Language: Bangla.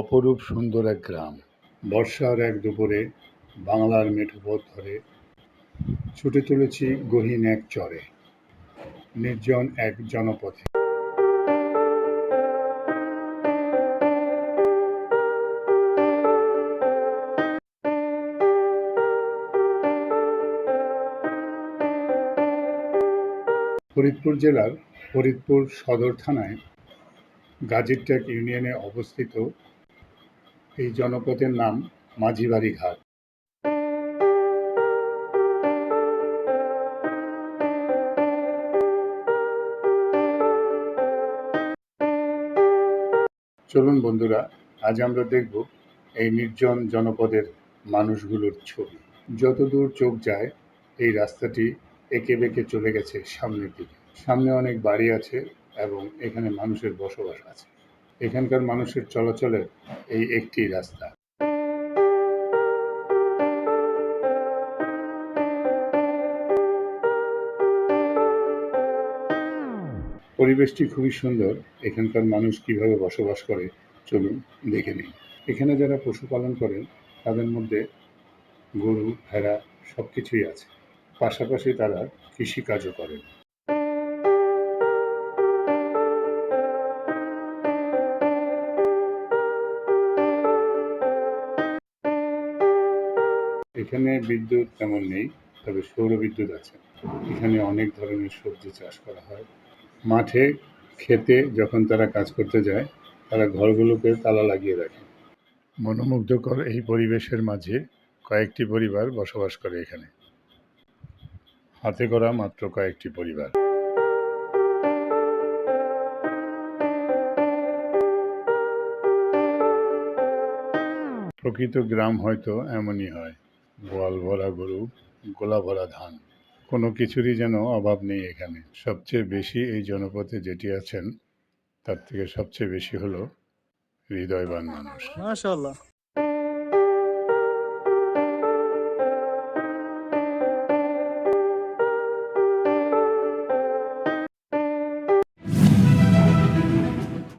অপরূপ সুন্দর এক গ্রাম। বর্ষার এক দুপুরে বাংলার মেঠোপথ ধরে ছুটে চলেছি গহীন এক চরে, নির্জন এক জনপথে। ফরিদপুর জেলার ফরিদপুর সদর থানায় গাজীরটেক ইউনিয়নে অবস্থিত এই জনপদের নাম মাঝিবাড়ি ঘাট। চলুন বন্ধুরা, আজ আমরা দেখব এই নির্জন জনপদের মানুষগুলোর ছবি। যতদূর চোখ যায়, এই রাস্তাটি এঁকে বেঁকে চলে গেছে সামনের দিকে। সামনে অনেক বাড়ি আছে এবং এখানে মানুষের বসবাস আছে। এখানকার মানুষের চলাচলের এই একটি রাস্তা। পরিবেশটি খুবই সুন্দর। এখানকার মানুষ কীভাবে বসবাস করে, চলুন দেখে নিন এখানে যারা পশুপালন করেন, তাদের মধ্যে গরু, ভেড়া সব কিছুই আছে। পাশাপাশি তারা কৃষিকাজও করেন। এখানে বিদ্যুৎ তেমন নেই, তবে সৌর বিদ্যুৎ আছে। এখানে অনেক ধরনের সবজি চাষ করা হয়। মাঠে খেতে যখন তারা কাজ করতে যায়, তারা ঘরগুলোকে তালা লাগিয়ে রাখে। মনোমুগ্ধকর এই পরিবেশের মাঝে কয়েকটি পরিবার বসবাস করে এখানে। হাতে করা মাত্র কয়েকটি পরিবার। প্রকৃত গ্রাম হয়তো এমনই হয়। গোয়াল ভরা গরু, গোলা ভরা ধান, কোনো কিছুরই যেন অভাব নেই এখানে। সবচেয়ে বেশি এই জনপথে যেটি আছেন, তার থেকে সবচেয়ে বেশি হলো হৃদয়বান মানুষ। মাশাআল্লাহ।